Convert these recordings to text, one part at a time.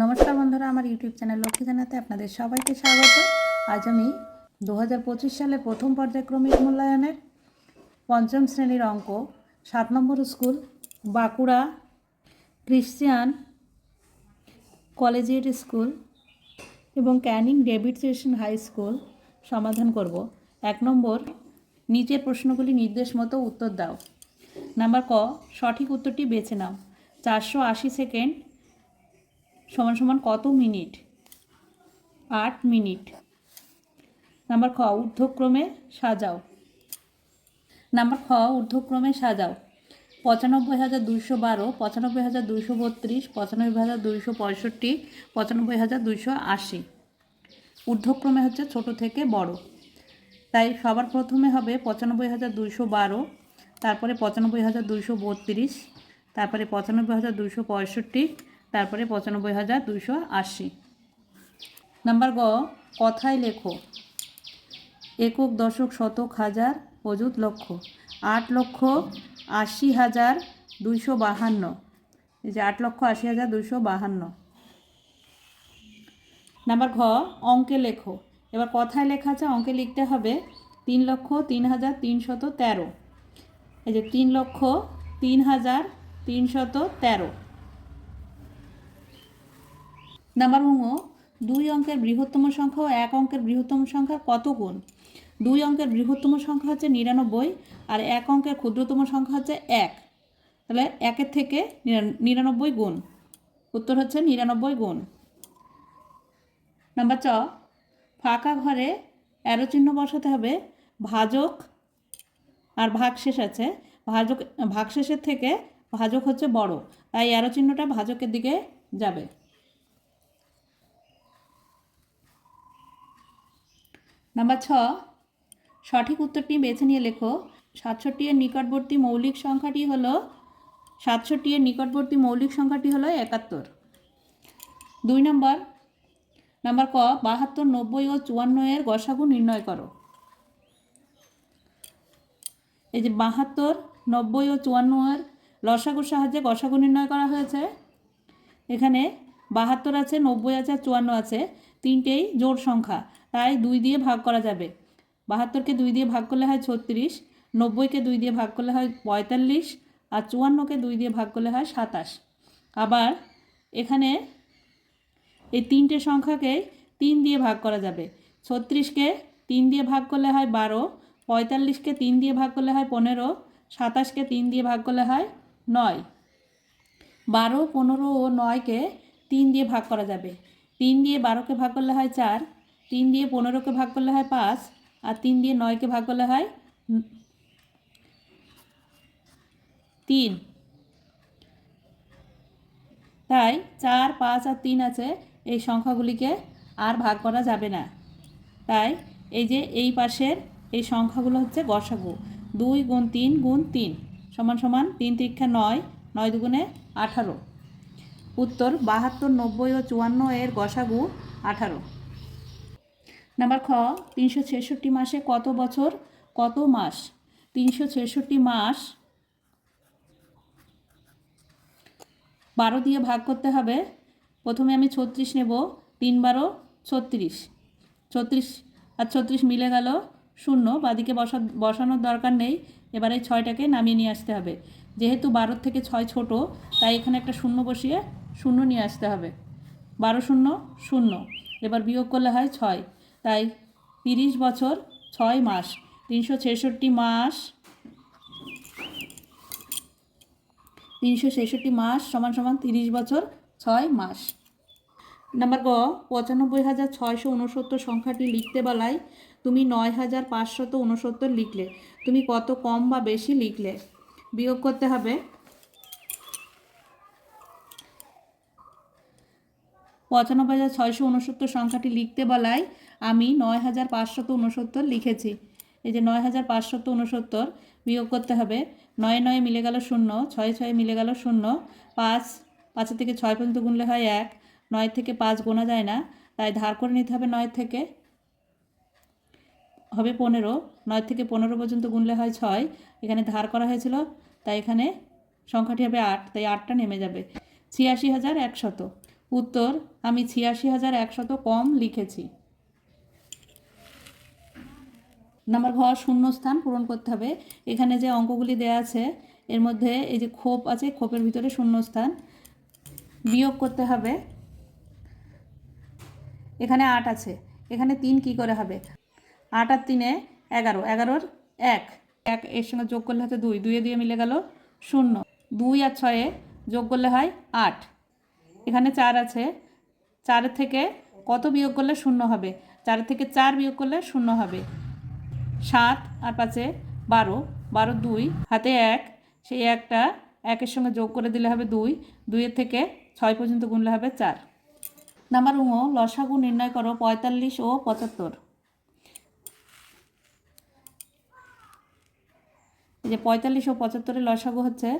নমস্কার বন্ধুরা, আমার ইউটিউব চ্যানেল লক্ষ্মী জানাতে আপনাদের সবাইকে স্বাগত। আজ আমি দু হাজার পঁচিশ সালে প্রথম পর্যায়ক্রমিক মূল্যায়নের পঞ্চম শ্রেণির অঙ্ক, সাত নম্বর school, Bankura Christian Collegiate School এবং Canning David Station High School সমাধান করব। এক নম্বর, নিচের প্রশ্নগুলি নির্দেশ মতো উত্তর দাও। নাম্বার ক, সঠিক উত্তরটি বেছে নাও। চারশো আশি সেকেন্ড সমান সমান কত মিনিট? আট মিনিট। নাম্বার খ, ঊর্ধ্বক্রমে সাজাও। নাম্বার খ, ঊর্ধ্বক্রমে সাজাও। পঁচানব্বই হাজার দুইশো বারো, পঁচানব্বই হাজার দুইশো বত্রিশ, পঁচানব্বই হাজার দুইশো পঁয়ষট্টি, পঁচানব্বই হাজার দুইশো আশি। ঊর্ধ্বক্রমে হচ্ছে ছোট থেকে বড়। তাই সবার প্রথমে হবে পঁচানব্বই হাজার দুইশো বারো, তারপরে পঁচানব্বই হাজার দুইশো বত্রিশ, তারপরে পঁচানব্বই হাজার দুইশো পঁয়ষট্টি তারপরে পঁচানব্বই হাজার দুশো আশি। নাম্বার গ, কথায় লেখো। একক দশক শতক হাজার অযুত লক্ষ। আট লক্ষ আশি হাজার দুইশো বাহান্ন। এই যে আট লক্ষ আশি হাজার দুইশো বাহান্ন। নাম্বার ঘ, অঙ্কে লেখো। এবার কথায় লেখা আছে, অঙ্কে লিখতে হবে তিন লক্ষ তিন হাজার তিনশত তেরো। এই যে তিন লক্ষ তিন হাজার তিনশত তেরো। নাম্বার ঙ দুই অঙ্কের বৃহত্তম সংখ্যা ও এক অঙ্কের বৃহত্তম সংখ্যা কত গুণ? দুই অঙ্কের বৃহত্তম সংখ্যা হচ্ছে নিরানব্বই আর এক অঙ্কের ক্ষুদ্রতম সংখ্যা হচ্ছে এক। তাহলে একের থেকে নিরানব্বই গুণ। উত্তর হচ্ছে নিরানব্বই গুণ। নাম্বার চ ফাঁকা ঘরে অ্যারো চিহ্ন বসাতে হবে। ভাজক আর ভাগশেষ আছে। ভাজক, ভাগশেষের থেকে ভাজক হচ্ছে বড়। তাই অ্যারো চিহ্নটা ভাজকের দিকে যাবে। নাম্বার ছ, সঠিক উত্তরটি বেছে নিয়ে লেখো। সাতষট্টি এর নিকটবর্তী মৌলিক সংখ্যাটি হলো, সাতষট্টি এর নিকটবর্তী মৌলিক সংখ্যাটি হলো একাত্তর। দুই নম্বর, নাম্বার ক, বাহাত্তর, নব্বই ও চুয়ান্ন এর গসাগু নির্ণয় করো। এই যে বাহাত্তর, নব্বই ও চুয়ান্ন এর লসাগুর সাহায্যে গসাগু নির্ণয় করা হয়েছে। এখানে বাহাত্তর আছে, নব্বই আছে আর চুয়ান্ন আছে। তিনটেই জোড় সংখ্যা। তাই দুই দিয়ে ভাগ করা যাবে। বাহাত্তরকে দুই দিয়ে ভাগ করলে হয় ছত্রিশ নব্বইকে দুই দিয়ে ভাগ করলে হয় পঁয়তাল্লিশ, আর চুয়ান্নকে দুই দিয়ে ভাগ করলে হয় সাতাশ। আবার এখানে এই তিনটে সংখ্যাকে তিন দিয়ে ভাগ করা যাবে। ছত্রিশকে তিন দিয়ে ভাগ করলে হয় বারো পঁয়তাল্লিশকে তিন দিয়ে ভাগ করলে হয় পনেরো সাতাশকে তিন দিয়ে ভাগ করলে হয় নয়। বারো, পনেরো ও নয়কে তিন দিয়ে ভাগ করা যাবে। তিন দিয়ে বারোকে ভাগ করলে হয় চার তিন দিয়ে পনেরোকে ভাগ করলে হয় পাঁচ, আর তিন দিয়ে নয়কে ভাগ করলে হয় তিন। তাই চার, পাঁচ আর তিন আছে, এই সংখ্যাগুলিকে আর ভাগ করা যাবে না। তাই এই যে এই পাশের এই সংখ্যাগুলো হচ্ছে গসাগু দুই গুণ তিন গুণ তিন, সমান সমান তিন তীক্ষা নয় নয় দুগুণে আঠারো। উত্তর বাহাত্তর, নব্বই ও চুয়ান্ন এর গসাগু আঠারো। নাম্বার খ, তিনশো ছেষট্টি মাসে কত বছর? কত মাস? তিনশো ছেষট্টি মাস বারো দিয়ে ভাগ করতে হবে। প্রথমে আমি ছত্রিশ নেব, তিন বারো ছত্রিশ। ছত্রিশ আর ছত্রিশ মিলে গেল শূন্য, বাদিকে বসা বসানোর দরকার নেই। এবার এই ছয়টাকে নামিয়ে নিয়ে আসতে হবে। যেহেতু বারোর থেকে ছয় ছোট, তাই এখানে একটা শূন্য বসিয়ে শূন্য নিয়ে আসতে হবে। বারো শূন্য শূন্য। এবার বিয়োগ করলে হয় ছয়। তাই তিরিশ বছর ছয় মাস, তিনশো ছেষট্টি মাস। তিনশো ছেষট্টি মাস সমান সমান তিরিশ বছর ছয় মাস। নাম্বার গ, পঁচানব্বই হাজার ছয়শো উনসত্তর সংখ্যাটি লিখতে বলায় তুমি নয় হাজার পাঁচশত উনসত্তর লিখলে। তুমি কত কম বা বেশি লিখলে? বিয়োগ করতে হবে। পঁচানব্বই হাজার ছয়শো উনসত্তর সংখ্যাটি লিখতে বলায় আমি নয় হাজার পাঁচশত উনসত্তর লিখেছি। এই যে নয় হাজার পাঁচশত উনসত্তর বিয়োগ করতে হবে, নয় নয় মিলে গেল শূন্য, ছয় ছয় মিলে গেল শূন্য, পাঁচ, পাঁচের থেকে ছয় পর্যন্ত গুনলে হয় এক, নয় থেকে পাঁচ গোনা যায় না, তাই ধার করে নিতে হবে নয় থেকে। হবে পনেরো, নয় থেকে পনেরো পর্যন্ত গুনলে হয় ছয়, এখানে ধার করা হয়েছিল, তাই এখানে সংখ্যাটি হবে আট, তাই আটটা নেমে যাবে। ছিয়াশি হাজার একশত। উত্তর, আমি ছিয়াশি হাজার একশত কম লিখেছি। নাম্বার ঘ শূন্য স্থান পূরণ করতে হবে। এখানে যে অঙ্কগুলি দেওয়া আছে, এর মধ্যে এই যে খোপ আছে খোপের ভিতরে শূন্য স্থান বিয়োগ করতে হবে। এখানে আট আছে। এখানে তিন কি করে হবে? আট আর তিনে এগারো। এগারোর এক। এক এর সঙ্গে যোগ করলে হচ্ছে দুই। দুইয়ে দিয়ে মিলে গেল শূন্য। দুই আর ছয়ে যোগ করলে হয় আট। এখানে চার আছে। চারের থেকে কত বিয়োগ করলে শূন্য হবে? চারের থেকে চার বিয়োগ করলে শূন্য হবে। সাত আর পাঁচে বারো। বারো দুই, হাতে এক। সেই একটা একের সঙ্গে যোগ করে দিলে হবে দুই। দুইয়ের থেকে ছয় পর্যন্ত গুনলে হবে চার। নাম্বার উঙো লসাগু নির্ণয় করো পঁয়তাল্লিশ ও পঁচাত্তর। এই যে পঁয়তাল্লিশ ও পঁচাত্তরের লসাগু হচ্ছে,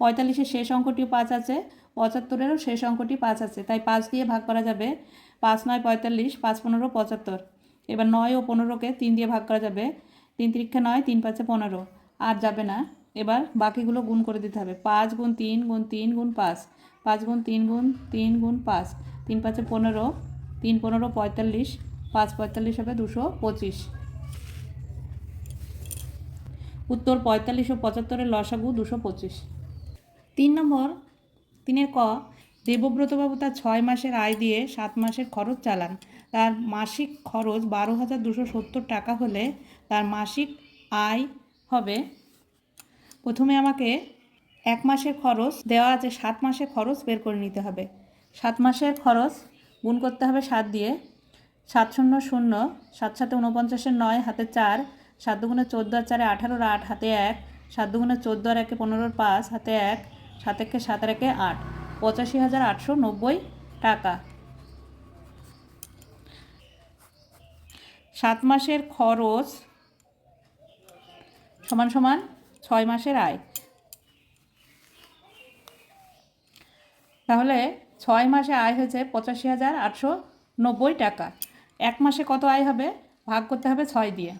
পঁয়তাল্লিশের শেষ অঙ্কটিও পাঁচ আছে। পঁচাত্তরেরও শেষ অঙ্কটি পাঁচ আছে, তাই পাঁচ দিয়ে ভাগ করা যাবে পাঁচ নয় পঁয়তাল্লিশ, পাঁচ পনেরো, পঁচাত্তর। এবার নয় ও পনেরোকে তিন দিয়ে ভাগ করা যাবে, তিন তিরিক্ষে নয়, তিন পাঁচে পনেরো। আর যাবে না, এবার বাকিগুলো গুণ করে দিতে হবে। পাঁচ গুণ তিন গুণ তিন গুণ পাঁচ পাঁচ গুণ তিন গুণ তিন গুণ পাঁচ, তিন পাঁচে পনেরো, তিন পনেরো পঁয়তাল্লিশ, পাঁচ পঁয়তাল্লিশ হবে দুশো পঁচিশ। উত্তর পঁয়তাল্লিশ ও পঁচাত্তরের লসাগু দুশো পঁচিশ। তিন নম্বর তিনের ক, দেবব্রতবাবু তার ছয় মাসের আয় দিয়ে সাত মাসের খরচ চালান। তার মাসিক খরচ বারো হাজার দুশো সত্তর টাকা হলে তার মাসিক আয় হবে প্রথমে আমাকে এক মাসের খরচ দেওয়া আছে, সাত মাসের খরচ বের করে নিতে হবে। সাত মাসের খরচ গুণ করতে হবে সাত দিয়ে। সাত শূন্য শূন্য, সাত সাথে উনপঞ্চাশের নয় হাতে চার, সাত দুগুণে চোদ্দ আর চারে আঠারোর আট হাতে এক, সাত দুগুণে চোদ্দ আর একে পনেরোর পাঁচ, হাতে এক সাত একে সাত আর একে আট, পঁচাশি হাজার আটশো নব্বই টাকা। সাত মাসের খরচ সমান সমান ছয় মাসের আয়। তাহলে ছয় মাসে আয় হয়েছে পঁচাশি হাজার আটশো নব্বই টাকা। এক মাসে কত আয় হবে? ভাগ করতে হবে ছয় দিয়ে।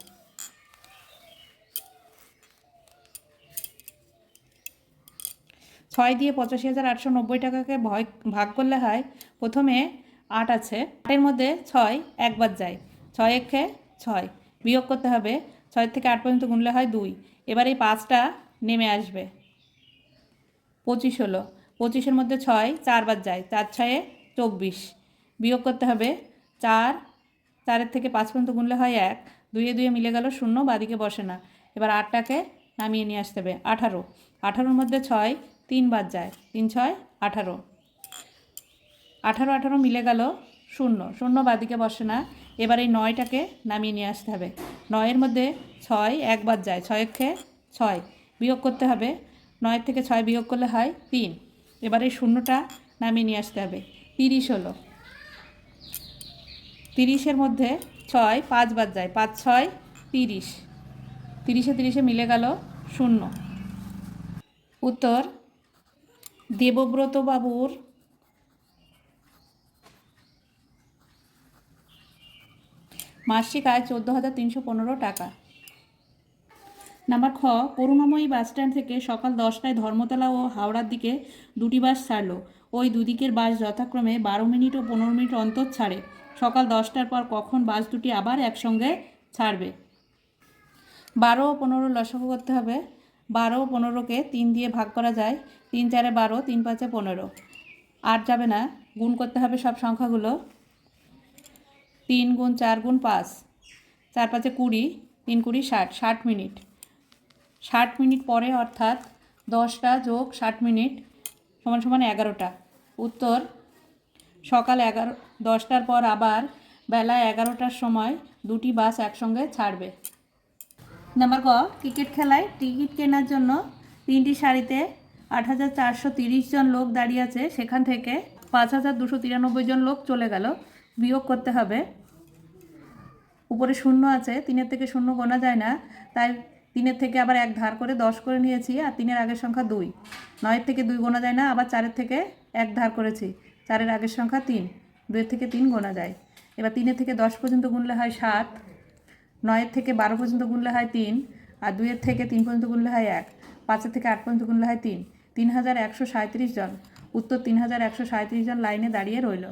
ছয় দিয়ে পঁচাশি হাজার আটশো নব্বই টাকাকে ভয়, ভাগ করলে হয়, প্রথমে আট আছে। আটের মধ্যে ছয় একবার যায়। ছয় একে ছয়। বিয়োগ করতে হবে। ছয় থেকে আট পর্যন্ত গুনলে হয় দুই। এবার এই পাঁচটা নেমে আসবে। পঁচিশ হলো। পঁচিশের মধ্যে ছয় চারবার যায়। চার ছয়ে চব্বিশ। বিয়োগ করতে হবে। চার, চারের থেকে পাঁচ পর্যন্ত গুনলে হয় এক। দুইয়ে দুইয়ে মিলে গেল শূন্য, বাদিকে বসে না। এবার আটটাকে নামিয়ে নিয়ে আসতে হবে। আঠারো। আঠারোর মধ্যে ছয় তিনবার যায়। তিন, ছয়, আঠারো। আঠারো আঠারো মিলে গেল শূন্য। শূন্য বাদিকে বসে না। এবার এই নয়টাকে নামিয়ে নিয়ে আসতে হবে। নয়ের মধ্যে ছয় একবার যায়। খেয়ে ছয় বিয়োগ করতে হবে। নয়ের থেকে ছয় বিয়োগ করলে হয় তিন। এবার এই শূন্যটা নামিয়ে নিয়ে আসতে হবে। তিরিশ হলো। তিরিশের মধ্যে ছয় পাঁচবার যায়। পাঁচ, ছয়, তিরিশ। তিরিশে তিরিশে মিলে গেল শূন্য। উত্তর দেবব্রত বাবুর মাসিক আয় চোদ্দ হাজার তিনশো পনেরো টাকা। নাম্বার খ করুণাময়ী বাসস্ট্যান্ড থেকে সকাল দশটায় ধর্মতলা ও হাওড়ার দিকে দুটি বাস ছাড়লো। ওই দুদিকের বাস যথাক্রমে বারো মিনিট ও পনেরো মিনিট অন্তর ছাড়ে। সকাল দশটার পর কখন বাস দুটি আবার একসঙ্গে ছাড়বে? বারো ও পনেরো লসাগু করতে হবে। বারো, পনেরোকে তিন দিয়ে ভাগ করা যায়। তিন চারে বারো, তিন পাঁচে পনেরো। আট যাবে না। গুণ করতে হবে সব সংখ্যাগুলো। তিন গুণ চার গুণ পাঁচ। চার পাঁচে কুড়ি, তিন কুড়ি ষাট ষাট মিনিট। ষাট মিনিট পরে অর্থাৎ দশটা যোগ ষাট মিনিট সমান সমান এগারোটা। উত্তর, সকাল এগারো, দশটার পর আবার বেলা এগারোটার সময় দুটি বাস একসঙ্গে ছাড়বে। নাম্বার ক, ক্রিকেট খেলায় টিকিট কেনার জন্য তিনটি সারিতে আট হাজার চারশো জন লোক দাঁড়িয়ে আছে। সেখান থেকে পাঁচ হাজার দুশো তিরানব্বই জন লোক চলে গেল। বিয়োগ করতে হবে। উপরে শূন্য আছে। তিনের থেকে শূন্য গোনা যায় না। তাই তিনের থেকে আবার এক ধার করে দশ করে নিয়েছি আর তিনের আগের সংখ্যা দুই। নয়ের থেকে দুই গোনা যায় না, আবার চারের থেকে এক ধার করেছি। চারের আগের সংখ্যা তিন। দুইয়ের থেকে তিন গোনা যায়। এবার তিনের থেকে দশ পর্যন্ত গুনলে হয় সাত। নয়ের থেকে বারো পর্যন্ত গুনলে হয় তিন, আর দুইয়ের থেকে তিন পর্যন্ত গুনলে হয় এক, পাঁচের থেকে আট পর্যন্ত গুনলে হয় তিন তিন হাজার একশো সাঁত্রিশ জন, উত্তর তিন হাজার একশো সাঁত্রিশ জন লাইনে দাঁড়িয়ে রইল।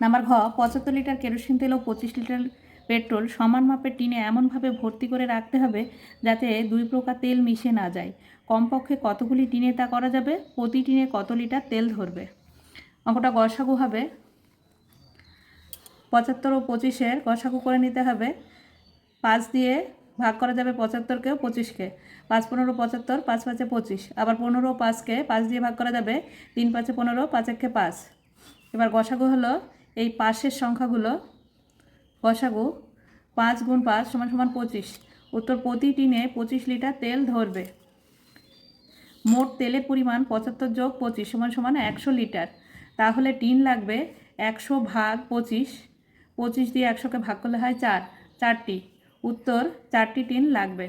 নাম্বার ঘ, পঁচাত্তর লিটার কেরোসিন তেল ও পঁচিশ লিটার পেট্রোল সমান মাপের টিনে এমনভাবে ভর্তি করে রাখতে হবে যাতে দুই প্রকার তেল মিশে না যায়। কমপক্ষে কতগুলি টিনে তা করা যাবে? প্রতি টিনে কত লিটার তেল ধরবে? অঙ্কটা গসাগু হবে। পঁচাত্তর ও পঁচিশের গসাগু করে নিতে হবে। পাঁচ দিয়ে ভাগ করা যাবে পঁচাত্তরকে ও পঁচিশকে পাঁচ পনেরো পঁচাত্তর, পাঁচ পাঁচে পঁচিশ। আবার পনেরো পাঁচকে পাঁচ দিয়ে ভাগ করা যাবে তিন পাঁচে পনেরো, পাঁচ একে পাঁচ। এবার গসাগু হলো এই পাশের সংখ্যাগুলো। গসাগু পাঁচ গুণ পাঁচ সমান সমান পঁচিশ। উত্তর প্রতি টিনে পঁচিশ লিটার তেল ধরবে। মোট তেলের পরিমাণ পঁচাত্তর যোগ পঁচিশ সমান সমান একশো লিটার। তাহলে টিন লাগবে একশো ভাগ পঁচিশ পঁচিশ দিয়ে একশোকে ভাগ করলে হয় চার। চারটি। উত্তর চারটি টিন লাগবে।